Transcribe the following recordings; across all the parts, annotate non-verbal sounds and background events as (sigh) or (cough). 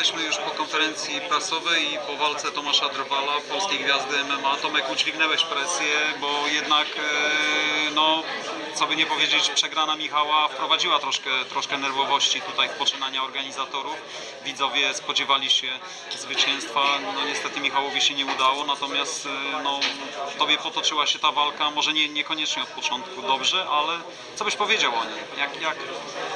jesteśmy już po konferencji prasowej i po walce Tomasza Drwala, polskiej gwiazdy MMA. Tomek, udźwignęłeś presję, bo jednak, e, no, co by nie powiedzieć, przegrana Michała wprowadziła troszkę, troszkę nerwowości tutaj w poczynania organizatorów. Widzowie spodziewali się zwycięstwa, no niestety Michałowi się nie udało, natomiast e, no, tobie potoczyła się ta walka, może nie, niekoniecznie od początku dobrze, ale co byś powiedział o niej? Jak, jak,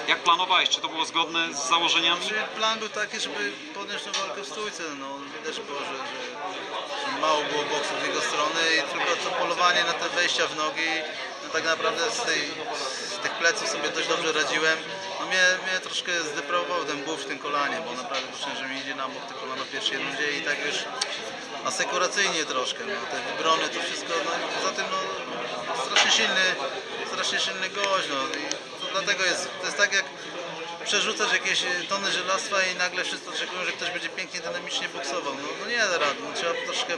jak planowałeś? Czy to było zgodne z założeniami? Czy plan był taki, żeby podjąć tę walkę w stójce? No, widać było, że, że, że mało było boksu z jego strony i tylko to polowanie na te wejścia w nogi, no tak naprawdę z, tej, z tych pleców sobie dość dobrze radziłem. No mnie, mnie troszkę zdeprawował ten ból w tym kolanie, bo naprawdę poczułem, że mi idzie na bok to kolano pierwszej rundzie i tak już asekuracyjnie troszkę, no, te wybrony, to wszystko, no poza tym no, strasznie silny, strasznie silny gość, no i to dlatego jest, to jest tak jak przerzucać jakieś tony żelastwa i nagle wszyscy oczekują, że ktoś będzie pięknie, dynamicznie boksował. No, no nie da rady, no, trzeba troszkę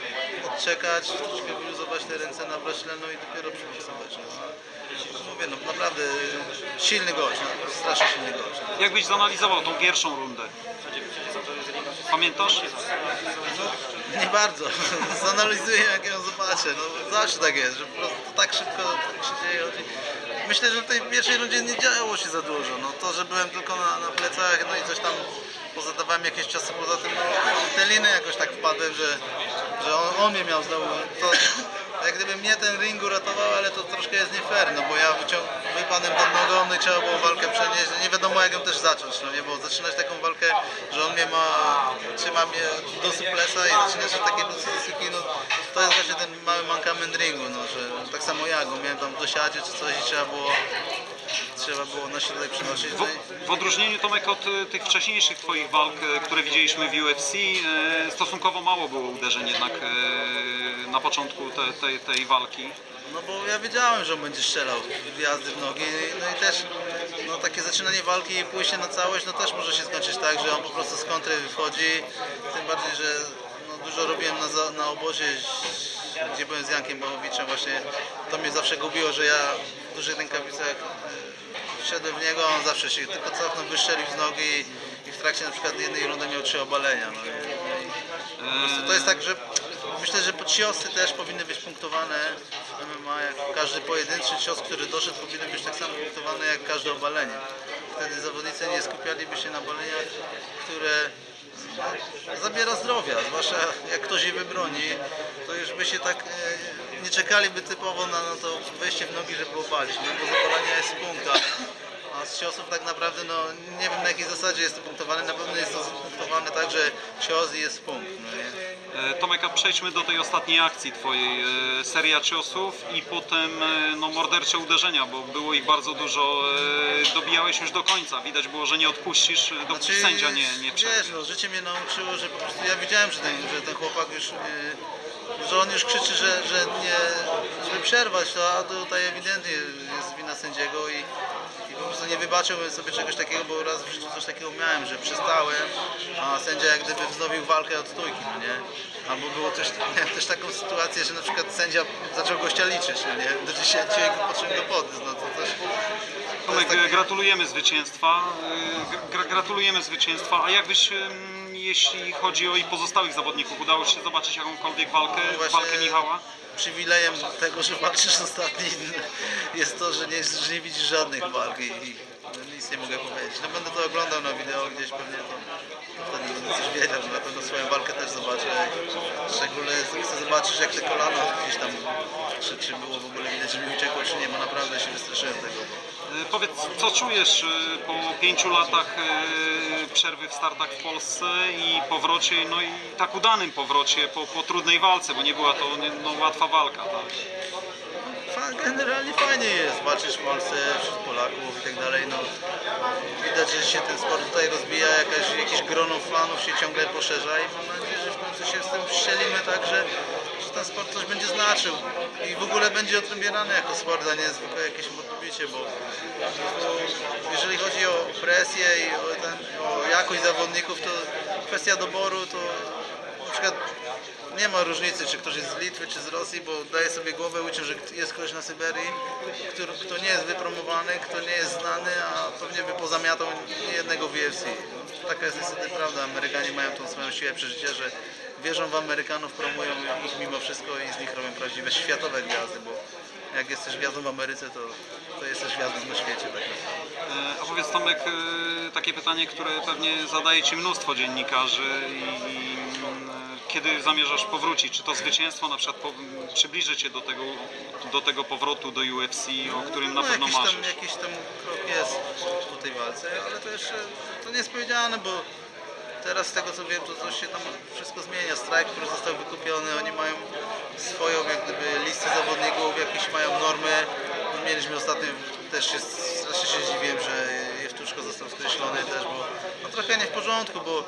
odczekać, troszkę wyluzować te ręce na braśle, no i dopiero przyboksować. No. Mówię, no naprawdę silny gość, no, strasznie silny gość. Jak byś zanalizował tą pierwszą rundę? Pamiętasz? Nie bardzo. (laughs) Zanalizuję jak ją zobaczę. No, zawsze tak jest, że po prostu tak szybko tak się dzieje. Myślę, że w tej pierwszej rundzie nie działo się za dużo. No, to, że byłem tylko na, na plecach, no i coś tam pozadawałem jakieś czasy poza tym, no, te liny jakoś tak wpadłem, że, że on, on mnie miał znowu. To, jak gdyby mnie ten ring uratował, ale to troszkę jest nie fair, no bo ja wyciąg- wypadłem do nogą, no i trzeba było walkę przenieść. Nie wiadomo jak ją też zacząć, no nie, bo zaczynać taką walkę, że on mnie ma, trzyma mnie do suplesa i zaczynasz od takiej pozycji, no to jest właśnie ten mały mankament ringu, no, że tak samo ja go miałem tam w dosiadzie czy coś i trzeba było, trzeba było na środek przenosić. No i, W odróżnieniu Tomek od e, tych wcześniejszych Twoich walk, e, które widzieliśmy w UFC, e, stosunkowo mało było uderzeń jednak na początku te, tej, tej walki. No bo ja wiedziałem, że on będzie strzelał w jazdy w nogi, no i też no, takie zaczynanie walki i pójście na całość, no też może się skończyć tak, że on po prostu z kontry wychodzi, tym bardziej, że no, dużo robiłem na, na obozie, gdzie byłem z Jankiem Bałowiczem właśnie, to mnie zawsze gubiło, że ja w dużych rękawicach e, wszedłem w niego, on zawsze się tylko cofnął, wystrzelił z nogi i w trakcie na przykład jednej rundy miał trzy obalenia. No, i, no i to jest tak, że myślę, że ciosy też powinny być punktowane w MMA, jak każdy pojedynczy cios, który doszedł powinien być tak samo punktowany jak każde obalenie. Wtedy zawodnicy nie skupialiby się na obaleniach, które zabiera zdrowia, zwłaszcza jak ktoś je wybroni, to już by się tak e, nie czekaliby typowo na, na to wejście w nogi, żeby obalić, no, bo zapalenia jest punkt, a- z ciosów tak naprawdę, no nie wiem na jakiej zasadzie jest to punktowane, na pewno jest to punktowane tak, że cios jest punkt. No, E, Tomek, a przejdźmy do tej ostatniej akcji Twojej. E, Seria ciosów i potem e, no, mordercze uderzenia, bo było ich bardzo dużo. Dobijałeś już do końca. Widać było, że nie odpuścisz, dopóki Znaczy, sędzia nie, nie Wiesz, przerwie. no, życie mnie nauczyło, że po prostu ja widziałem, że ten, że ten chłopak już, że on już krzyczy, że, że nie, żeby przerwać to, a tutaj ewidentnie jest wina sędziego i, nie wybaczyłem sobie czegoś takiego, bo raz w życiu coś takiego miałem, że przestałem, a sędzia jak gdyby wznowił walkę od stójki, no nie? Albo było też, (laughs) miałem też taką sytuację, że na przykład sędzia zaczął gościa liczyć, no nie? Do 10 i po czym go podniósł, no to też... to Tomek, taki- gratulujemy zwycięstwa. Gra- Gratulujemy zwycięstwa. A jakbyś, jeśli chodzi o i pozostałych zawodników, udało Ci się zobaczyć jakąkolwiek walkę, No walkę Michała? Przywilejem tego, że walczysz ostatni jest to, że nie, że nie widzisz żadnych walk i, i nic nie mogę powiedzieć. No będę to oglądał na wideo gdzieś pewnie to wtedy będę coś wiedział, że na pewno swoją walkę też zobaczę. Szczególnie chcę zobaczyć jak te kolano gdzieś tam, czy, czy było w ogóle widać, że mi uciekło, czy nie, bo naprawdę się wystraszyłem tego. E, Powiedz, co czujesz e, po pięciu latach e, przerwy w startach w Polsce i powrocie, no i tak udanym powrocie po, po trudnej walce, bo nie była to no, łatwa walka. Tak? Generalnie fajnie jest, walczysz w Polsce wśród Polaków i tak dalej, no widać, że się ten sport tutaj rozwija, jakaś, jakieś grono fanów się ciągle poszerza i mam nadzieję, że w końcu się z tym strzelimy tak, że ten sport coś będzie znaczył i w ogóle będzie odbierany jako sport, a nie zwykłe jakieś motobicie, bo, bo jeżeli chodzi o presję i o, ten, o jakość zawodników, to kwestia doboru to na przykład nie ma różnicy, czy ktoś jest z Litwy, czy z Rosji, bo daje sobie głowę uciął, że jest ktoś na Syberii, który, kto nie jest wypromowany, kto nie jest znany, a pewnie by pozamiatał niejednego w UFC. taka jest niestety prawda. Amerykanie mają tą swoją siłę przeżycia, że wierzą w Amerykanów, promują ich mimo wszystko i z nich robią prawdziwe światowe gwiazdy, bo jak jesteś gwiazdą w Ameryce, to, to jesteś gwiazdą na świecie. Tak. E, A powiedz Tomek, e, takie pytanie, które pewnie zadaje Ci mnóstwo dziennikarzy i, i mm, kiedy zamierzasz powrócić? Czy to zwycięstwo na przykład po, przybliży Cię do tego, do tego powrotu do UFC, o którym na no, pewno jakiś tam, marzysz? jakiś tam krok jest w tej walce, ale to jeszcze to nie jest powiedziane, bo teraz z tego co wiem, to coś się tam wszystko zmienia. Strajk, który został wykupiony, oni mają swoją jak gdyby listę zawodników, jakieś mają normy. No, mieliśmy ostatnio, też się, strasznie się zdziwiłem, że Jewtuszko został skreślony też, bo no, trochę nie w porządku, bo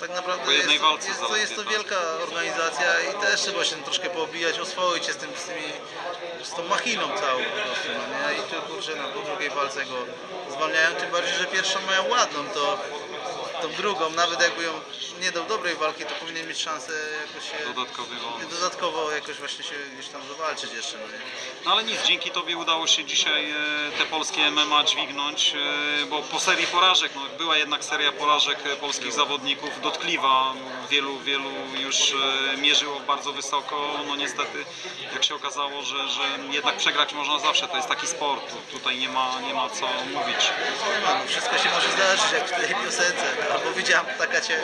tak naprawdę jest, walce jest, to, jest to wielka organizacja i też trzeba się troszkę poobijać, oswoić się z, tym, z, tymi, z tą machiną całą po prostu, no nie? I tu kurczę, no, po drugiej walce go zwalniają, tym bardziej, że pierwszą mają ładną, to tą drugą, nawet jakby ją nie dał dobrej walki, to powinien mieć szansę jakoś się, Dodatkowy bonus. dodatkowo jakoś właśnie się gdzieś tam zawalczyć jeszcze, no nie? No ale nic, dzięki Tobie udało się dzisiaj e, te polskie MMA dźwignąć, e, bo po serii porażek, no była jednak seria porażek e, polskich zawodników dotkliwa, wielu, wielu już e, mierzyło bardzo wysoko, no niestety jak się okazało, że, że jednak przegrać można zawsze, to jest taki sport, Tu- tutaj nie ma, nie ma co mówić. No, wszystko się może zdarzyć, jak w tej piosence, albo widziałem taka cię.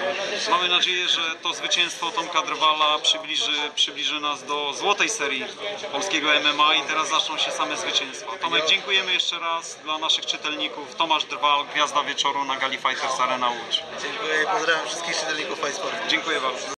Mamy nadzieję, że to zwycięstwo Tomka Drwala przybliży, przybliży nas do złotej serii polskiego MMA i teraz zaczną się same zwycięstwa. Tomek, dziękujemy jeszcze raz dla naszych czytelników. Tomasz Drwal, Gwiazda Wieczoru na Gali Fighters Arena Łódź. Dziękuję i pozdrawiam wszystkich czytelników Fight Sportu. Dziękuję bardzo.